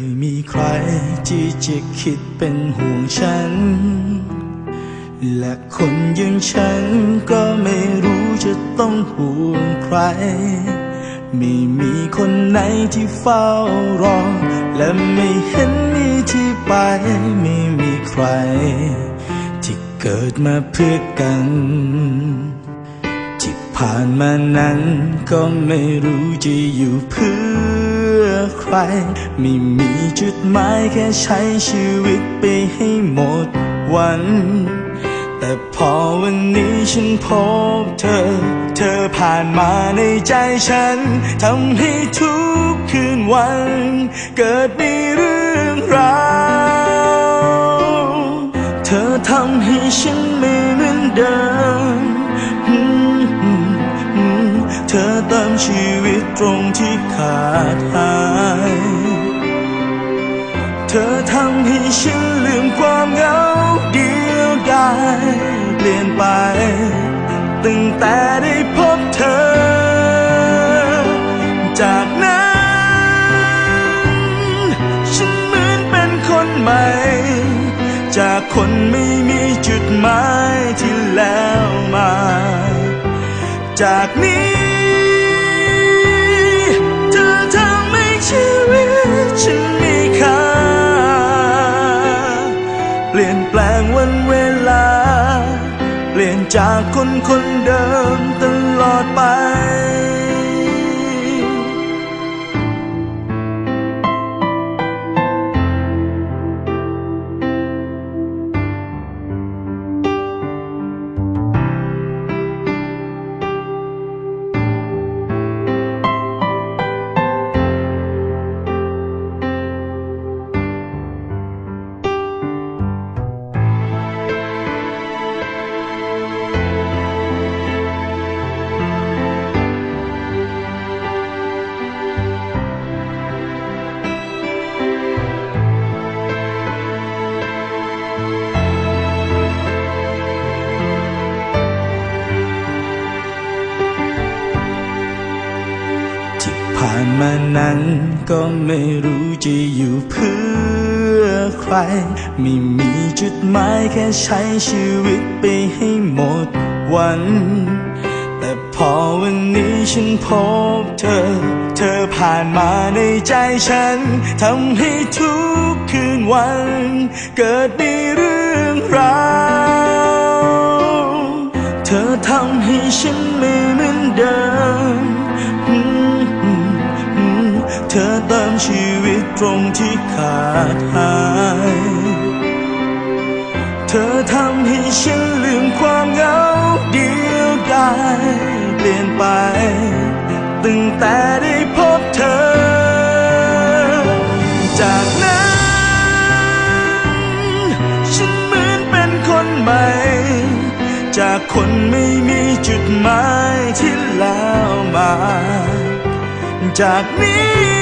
ยมีใครที่จะคิดเป็นห่วงฉัน และคนอยังฉันก็ไม่รู้จะต้องห่วงใคร ไม่มีคนไหนที่เฝ้ารอ และไม่เห็นมีที่ไปไม่มีใคร ที่เกิดมาเพื่อกัน ที่ผ่านมานั้นก็ไม่รู้จะอยู่เพื่อ ใคร ไม่มีจุดหมายแค่ใช้ชีวิตไปให้หมดวัน แต่พอวันนี้ฉันพบเธอ เธอผ่านมาในใจฉันทำให้ทุกคืนวัน เกิดมีเรื่องราวเธอทำให้ฉันไม่เหมือนเดิม ชีวิตตรงที่ขาดหาย เธอทำให้ฉันลืมความเหงาเดียวดายเปลี่ยนไปตั้งแต่ได้พบเธอ จากนั้น ฉันเหมือนเป็นคนใหม่ จากคนไม่มีจุดหมายที่แล้วมา จากนี้างวันเวลา เปลี่ยนจากคนคนเดิมตลอดไป นั้นก็ไม่รู้จะอยู่เพื่อใคร ไม่มีจุดหมายแค่ใช้ชีวิตไปให้หมดวัน แต่พอวันนี้ฉันพบเธอ เธอผ่านมาในใจฉันทำให้ทุกคืนวัน เกิดมีเรื่องราวเธอทำให้ฉันไม่เหมือนเดิม เธอเติมชีวิตตรงที่ขาดหาย เธอทำให้ฉันลืมความเหงาเดียวดายเปลี่ยนไปตั้งแต่ได้พบเธอ จากนั้น ฉันเหมือนเป็นคนใหม่ จากคนไม่มีจุดหมายที่แล้วมา จากนี้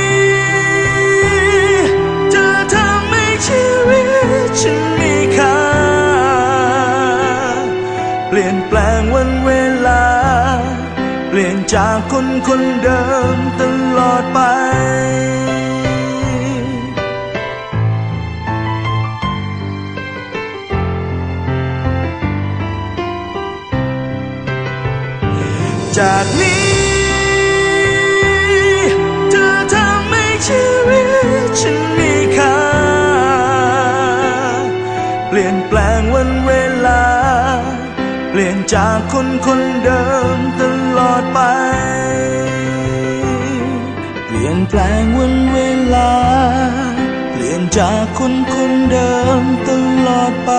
จากคนคนเดิมตลอดไป จากนี้เธอทำให้ชีวิตฉันมีค่า เปลี่ยนแปลงวันเวลา เปลี่ยนจากคนคนเดิมตลอด อดไป เปลี่ยนแปลงวันเวลา เปลี่ยนจากคนคนเดิมตลอดไป